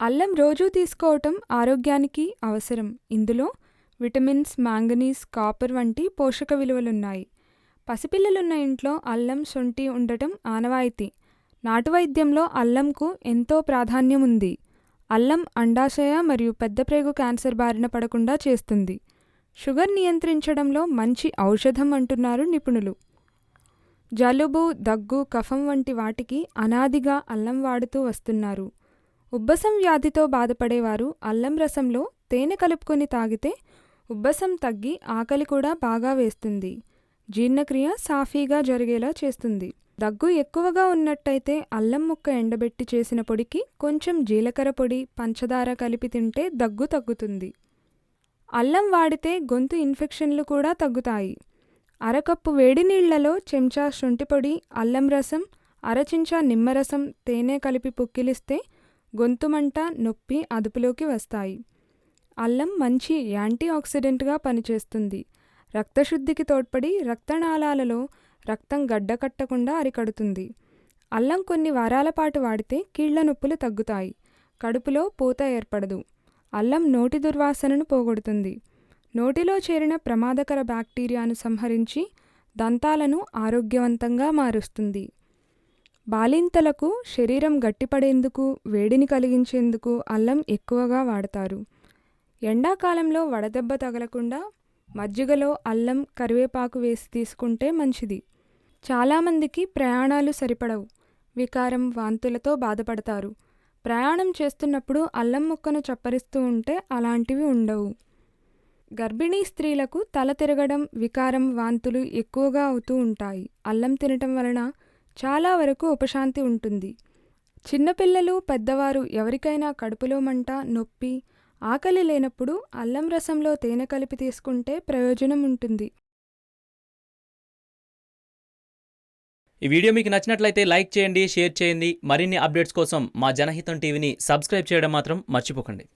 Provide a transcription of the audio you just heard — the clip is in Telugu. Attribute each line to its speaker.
Speaker 1: అల్లం రోజూ తీసుకోవటం ఆరోగ్యానికి అవసరం. ఇందులో విటమిన్స్ మాంగనీస్ కాపర్ వంటి పోషక విలువలున్నాయి. పసిపిల్లలున్న ఇంట్లో అల్లం శొంఠి ఉండటం ఆనవాయితీ. నాటు వైద్యంలో అల్లంకు ఎంతో ప్రాధాన్యం ఉంది. అల్లం అండాశయ మరియు పెద్దప్రేగు క్యాన్సర్ బారిన పడకుండా చేస్తుంది. షుగర్ నియంత్రించడంలో మంచి ఔషధం అంటున్నారు నిపుణులు. జలుబు దగ్గు కఫం వంటి వాటికి అనాదిగా అల్లం వాడుతూ వస్తున్నారు. ఉబ్బసం వ్యాధితో బాధపడేవారు అల్లం రసంలో తేనె కలుపుకొని తాగితే ఉబ్బసం తగ్గి ఆకలి కూడా బాగా వేస్తుంది. జీర్ణక్రియ సాఫీగా జరిగేలా చేస్తుంది. దగ్గు ఎక్కువగా ఉన్నట్టయితే అల్లం ముక్క ఎండబెట్టి చేసిన పొడికి కొంచెం జీలకర్ర పొడి పంచదార కలిపి తింటే దగ్గు తగ్గుతుంది. అల్లం వాడితే గొంతు ఇన్ఫెక్షన్లు కూడా తగ్గుతాయి. అరకప్పు వేడి నీళ్ళలో చెంచా శొంఠిపొడి అల్లం రసం అరచించా నిమ్మరసం తేనె కలిపి పుక్కిలిస్తే గొంతుమంట నొప్పి అదుపులోకి వస్తాయి. అల్లం మంచి యాంటీ ఆక్సిడెంట్గా పనిచేస్తుంది. రక్తశుద్ధికి తోడ్పడి రక్తనాళాలలో రక్తం గడ్డకట్టకుండా అరికడుతుంది. అల్లం కొన్ని వారాల పాటు వాడితే కీళ్ళ నొప్పులు తగ్గుతాయి. కడుపులో పూత ఏర్పడదు. అల్లం నోటి దుర్వాసనను పోగొడుతుంది. నోటిలో చేరిన ప్రమాదకర బ్యాక్టీరియాను సంహరించి దంతాలను ఆరోగ్యవంతంగా మారుస్తుంది. బాలింతలకు శరీరం గట్టిపడేందుకు వేడిని కలిగించేందుకు అల్లం ఎక్కువగా వాడతారు. ఎండాకాలంలో వడదెబ్బ తగలకుండా మజ్జిగలో అల్లం కరివేపాకు వేసి తీసుకుంటే మంచిది. చాలామందికి ప్రయాణాలు సరిపడవు. వికారం వాంతులతో బాధపడతారు. ప్రయాణం చేస్తున్నప్పుడు అల్లం ముక్కను చప్పరిస్తూ ఉంటే అలాంటివి ఉండవు. గర్భిణీ స్త్రీలకు తల తిరగడం వికారం వాంతులు ఎక్కువగా అవుతూ ఉంటాయి. అల్లం తినటం వలన చాలా వరకు ఉపశాంతి ఉంటుంది. చిన్నపిల్లలు పెద్దవారు ఎవరికైనా కడుపులో మంట నొప్పి ఆకలి లేనప్పుడు అల్లం రసంలో తేనె కలిపి తీసుకుంటే ప్రయోజనం ఉంటుంది.
Speaker 2: ఈ వీడియో మీకు నచ్చినట్లయితే లైక్ చేయండి షేర్ చేయండి. మరిన్ని అప్డేట్స్ కోసం మా జనహితం టీవీని సబ్స్క్రైబ్ చేయడం మాత్రం మర్చిపోకండి.